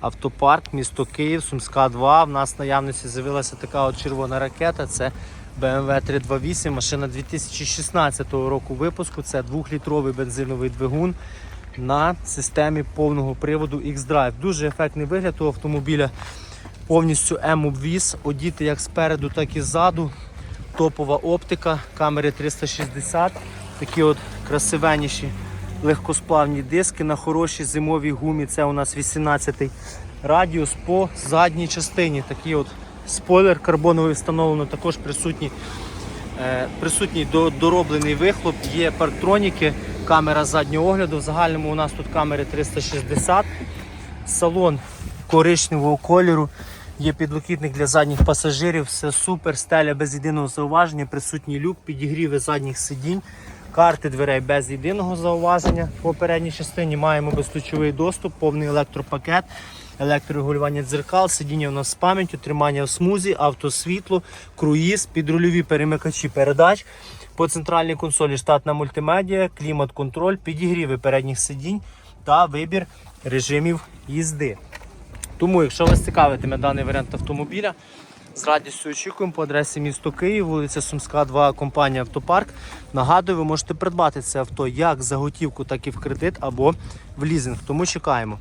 Автопарк, місто Київ, Сумська 2. В нас в наявності з'явилася така от червона ракета. Це BMW 328, машина 2016 року випуску. Це 2-літровий бензиновий двигун на системі повного приводу X-Drive. Дуже ефектний вигляд у автомобіля. Повністю М-обвіз, одіти як спереду, так і ззаду. Топова оптика, камери 360, такі от красивенніші легкосплавні диски на хорошій зимовій гумі. Це у нас 18-й радіус по задній частині. Такий от спойлер карбоновий встановлено, також присутній, е, присутній до- дороблений вихлоп, є парктроніки, камера заднього огляду. В загальному у нас тут камери 360. Салон коричневого кольору. Є підлокітник для задніх пасажирів, все супер, стеля без єдиного зауваження, присутній люк, підігріви задніх сидінь, карти дверей без єдиного зауваження. По передній частині маємо безключовий доступ, повний електропакет, електрорегулювання дзеркал, сидіння у нас з пам'яттю, тримання в смузі, автосвітло, круїз, підрульові перемикачі передач. По центральній консолі штатна мультимедіа, клімат-контроль, підігріви передніх сидінь та вибір режимів їзди. Тому, якщо вас цікавитиме даний варіант автомобіля, з радістю очікуємо по адресі місто Київ, вулиця Сумська, 2, компанія Автопарк. Нагадую, ви можете придбати це авто як за готівку, так і в кредит або в лізинг. Тому чекаємо.